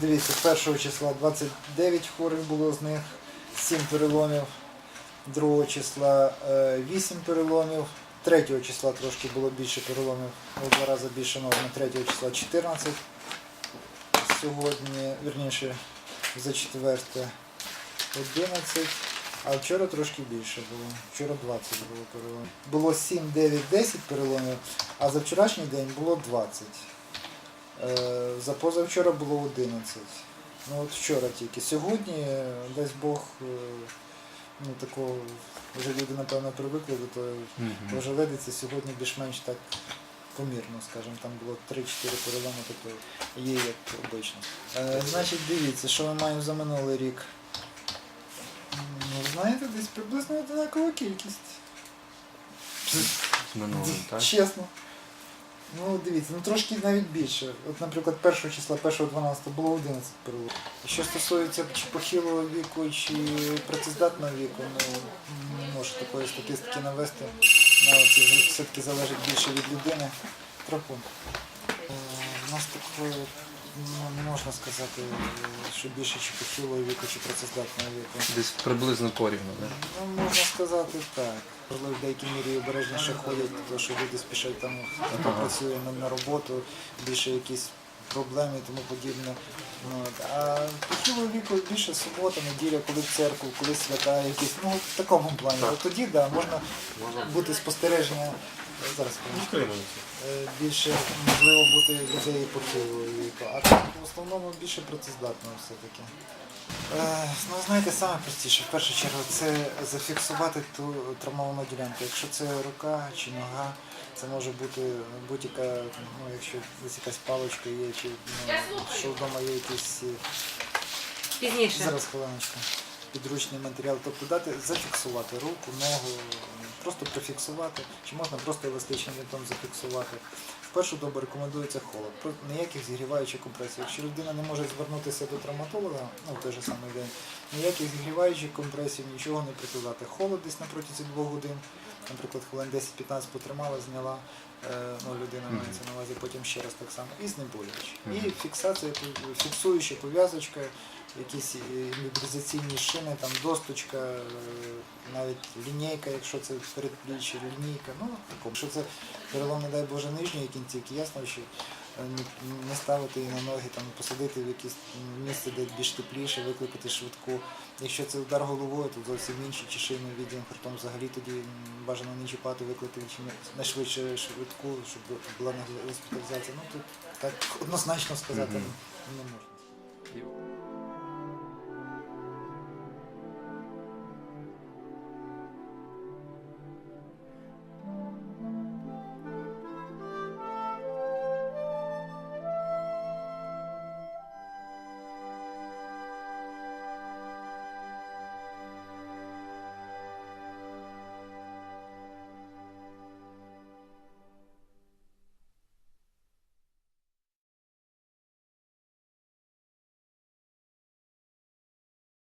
Дивіться, з першого числа 29 хворих було з них, 7 переломів, другого числа е, 8 переломів, третього числа трошки було більше переломів, у два рази більше норми, третього числа 14. Сьогодні, вірніше, за четверте 11, а вчора трошки більше було. Вчора 20 було переломів. Було 7, 9, 10 переломів, а за вчорашній день було 20. Е, За позавчора було 11. Ну от вчора тільки. Сьогодні, е, дасть Бог, е, ну такого, вже люди напевно привикли до того, Мгм. ожеледиться сьогодні більш-менш так помірно, скажімо, там було 3-4 переломи, тобто є як обично. Е, значить, дивіться, що ми маємо за минулий рік. Ну, знаєте, десь приблизно одинакова кількість. Минулим, так? Чесно. Ну, дивіться, ну трошки навіть більше. От, наприклад, першого числа, 1-12 було 11 переломів. Що стосується чи похилого віку, чи працездатного віку, ну не можу такої статистики навести. Ну, це все-таки залежить більше від людини. Трапун. Е, У нас такої ну, не можна сказати, що більше чи похилого віку, чи працездатного віку. Десь приблизно порівну, так? Ну, можна сказати так. Можливо, в деякій мірі обережніше ходять, тому що люди спішать там, хто Ага. працює на, на роботу, більше якісь проблеми і тому подібне. Ну, от. А похилого віку більше субота, неділя, коли в церкву, коли свята якісь, ну в такому плані. От тоді да, можна бути спостереження. Зараз хвилиночку. Е, більше можливо бути людей похилого віку. А так в основному більше працездатного все-таки. Е, ну, знаєте, саме простіше, в першу чергу, це зафіксувати ту травмовану ділянку. Якщо це рука чи нога, це може бути будь-яка, ну, якщо десь якась паличка є, чи ну, що вдома є якісь е, Пізніше. Зараз хвилиночку. Підручний матеріал, тобто дати зафіксувати руку, ногу, просто прифіксувати, чи можна просто еластичним вінтом зафіксувати. Вперше добре рекомендується холод. Ніяких зігріваючих компресій. Якщо людина не може звернутися до травматолога, ну в той же самий день, ніяких зігріваючих компресій, нічого не прикладати. Холод десь на протязі двох годин, наприклад, хвилин 10-15 потримала, зняла, е, ну, людина мається на увазі, потім ще раз так само, і знеболюючи. І фіксація, фіксуюча пов'язочка, якісь е, імобілізаційні шини, там досточка, е, навіть лінійка, якщо це передпліччя, лінійка, ну такому. Якщо це перелом, не дай Боже, нижньої кінцівки, ясно, що е, не- ставити її на ноги, там посадити в якесь місце, де більш тепліше, викликати швидку. Якщо це удар головою, то зовсім інший чи відділ хребтом взагалі тоді бажано не чіпати, викликати найшвидше швидку, щоб була госпіталізація. Ну тут так однозначно сказати Мгм. не можна.